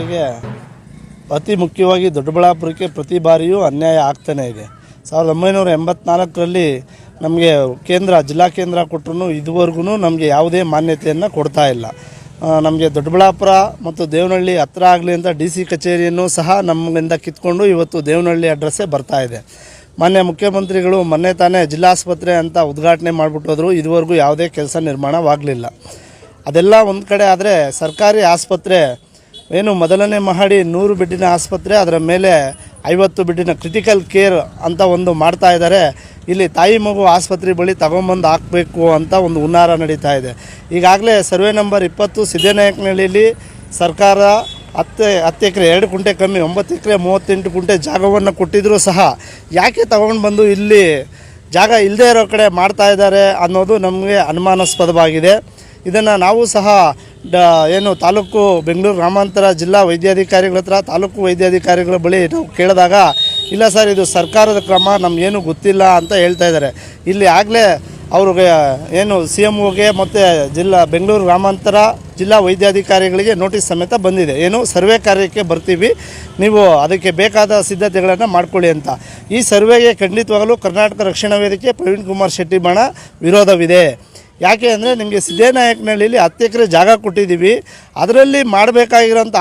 ನಮಗೆ ಅತಿ ಮುಖ್ಯವಾಗಿ ದೊಡ್ಡಬಳ್ಳಾಪುರಕ್ಕೆ ಪ್ರತಿ ಬಾರಿಯೂ ಅನ್ಯಾಯ ಆಗ್ತಾನೇ ಇದೆ. ಸಾವಿರದ ಒಂಬೈನೂರ ಎಂಬತ್ನಾಲ್ಕರಲ್ಲಿ ನಮಗೆ ಕೇಂದ್ರ, ಜಿಲ್ಲಾ ಕೇಂದ್ರ ಕೊಟ್ಟರು ಇದುವರೆಗೂ ನಮಗೆ ಯಾವುದೇ ಮಾನ್ಯತೆಯನ್ನು ಕೊಡ್ತಾ ಇಲ್ಲ. ನಮಗೆ ದೊಡ್ಡಬಳ್ಳಾಪುರ ಮತ್ತು ದೇವನಹಳ್ಳಿ ಹತ್ರ ಆಗಲಿ ಅಂತ ಡಿ ಸಿ ಕಚೇರಿಯನ್ನು ಸಹ ನಮ್ಮಿಂದ ಕಿತ್ಕೊಂಡು ಇವತ್ತು ದೇವನಹಳ್ಳಿ ಅಡ್ರೆಸ್ಸೇ ಬರ್ತಾ ಇದೆ. ಮಾನ್ಯ ಮುಖ್ಯಮಂತ್ರಿಗಳು ಮೊನ್ನೆ ತಾನೇ ಜಿಲ್ಲಾಸ್ಪತ್ರೆ ಅಂತ ಉದ್ಘಾಟನೆ ಮಾಡಿಬಿಟ್ಟೋದ್ರು ಇದುವರೆಗೂ ಯಾವುದೇ ಕೆಲಸ ನಿರ್ಮಾಣವಾಗಲಿಲ್ಲ. ಅದೆಲ್ಲ ಒಂದು ಕಡೆ ಆದರೆ ಸರ್ಕಾರಿ ಆಸ್ಪತ್ರೆ ಏನು ಮೊದಲನೇ ಮಹಡಿ ನೂರು ಬೆಡ್ಡಿನ ಆಸ್ಪತ್ರೆ, ಅದರ ಮೇಲೆ ಐವತ್ತು ಬೆಡ್ಡಿನ ಕ್ರಿಟಿಕಲ್ ಕೇರ್ ಅಂತ ಒಂದು ಮಾಡ್ತಾ ಇದ್ದಾರೆ. ಇಲ್ಲಿ ತಾಯಿ ಮಗು ಆಸ್ಪತ್ರೆ ಬಳಿ ತಗೊಂಬಂದು ಹಾಕಬೇಕು ಅಂತ ಒಂದು ಹುನ್ನಾರ ನಡೀತಾ ಇದೆ. ಈಗಾಗಲೇ ಸರ್ವೆ ನಂಬರ್ ಇಪ್ಪತ್ತು ಸಿದ್ದನಾಯಕನಹಳ್ಳಿಯಲ್ಲಿ ಸರ್ಕಾರ ಹತ್ತು ಹತ್ತು ಎಕರೆ, ಎರಡು ಕುಂಟೆ ಕಮ್ಮಿ, ಒಂಬತ್ತು ಎಕರೆ, ಮೂವತ್ತೆಂಟು ಕುಂಟೆ ಜಾಗವನ್ನು ಕೊಟ್ಟಿದ್ದರೂ ಸಹ ಯಾಕೆ ತಗೊಂಡು ಬಂದು ಇಲ್ಲಿ ಜಾಗ ಇಲ್ಲದೇ ಇರೋ ಕಡೆ ಮಾಡ್ತಾ ಇದ್ದಾರೆ ಅನ್ನೋದು ನಮಗೆ ಅನುಮಾನಾಸ್ಪದವಾಗಿದೆ. ಇದನ್ನು ನಾವು ಸಹ ಡ, ಏನು ತಾಲೂಕು ಬೆಂಗಳೂರು ಗ್ರಾಮಾಂತರ ಜಿಲ್ಲಾ ವೈದ್ಯಾಧಿಕಾರಿಗಳ ಹತ್ರ, ತಾಲೂಕು ವೈದ್ಯಾಧಿಕಾರಿಗಳ ಬಳಿ ನಾವು ಕೇಳಿದಾಗ, ಇಲ್ಲ ಸರ್, ಇದು ಸರ್ಕಾರದ ಕ್ರಮ ನಮಗೇನು ಗೊತ್ತಿಲ್ಲ ಅಂತ ಹೇಳ್ತಾ ಇದ್ದಾರೆ. ಇಲ್ಲಿ ಆಗಲೇ ಅವ್ರಿಗೆ ಏನು ಸಿ ಎಂ ಓಗೆ ಮತ್ತು ಜಿಲ್ಲಾ, ಬೆಂಗಳೂರು ಗ್ರಾಮಾಂತರ ಜಿಲ್ಲಾ ವೈದ್ಯಾಧಿಕಾರಿಗಳಿಗೆ ನೋಟಿಸ್ ಸಮೇತ ಬಂದಿದೆ. ಏನು, ಸರ್ವೆ ಕಾರ್ಯಕ್ಕೆ ಬರ್ತೀವಿ, ನೀವು ಅದಕ್ಕೆ ಬೇಕಾದ ಸಿದ್ಧತೆಗಳನ್ನು ಮಾಡ್ಕೊಳ್ಳಿ ಅಂತ. ಈ ಸರ್ವೆಗೆ ಖಂಡಿತವಾಗಲೂ ಕರ್ನಾಟಕ ರಕ್ಷಣಾ ವೇದಿಕೆ ಪ್ರವೀಣ್ ಕುಮಾರ್ ಶೆಟ್ಟಿ ಬಣ ವಿರೋಧವಿದೆ. ಯಾಕೆ ಅಂದರೆ ನಿಮಗೆ ಸಿದ್ದೇನಾಯಕನಹಳ್ಳಿಲಿ ಹತ್ತು ಎಕರೆ ಜಾಗ ಕೊಟ್ಟಿದ್ದೀವಿ. ಅದರಲ್ಲಿ ಮಾಡಬೇಕಾಗಿರೋಂಥ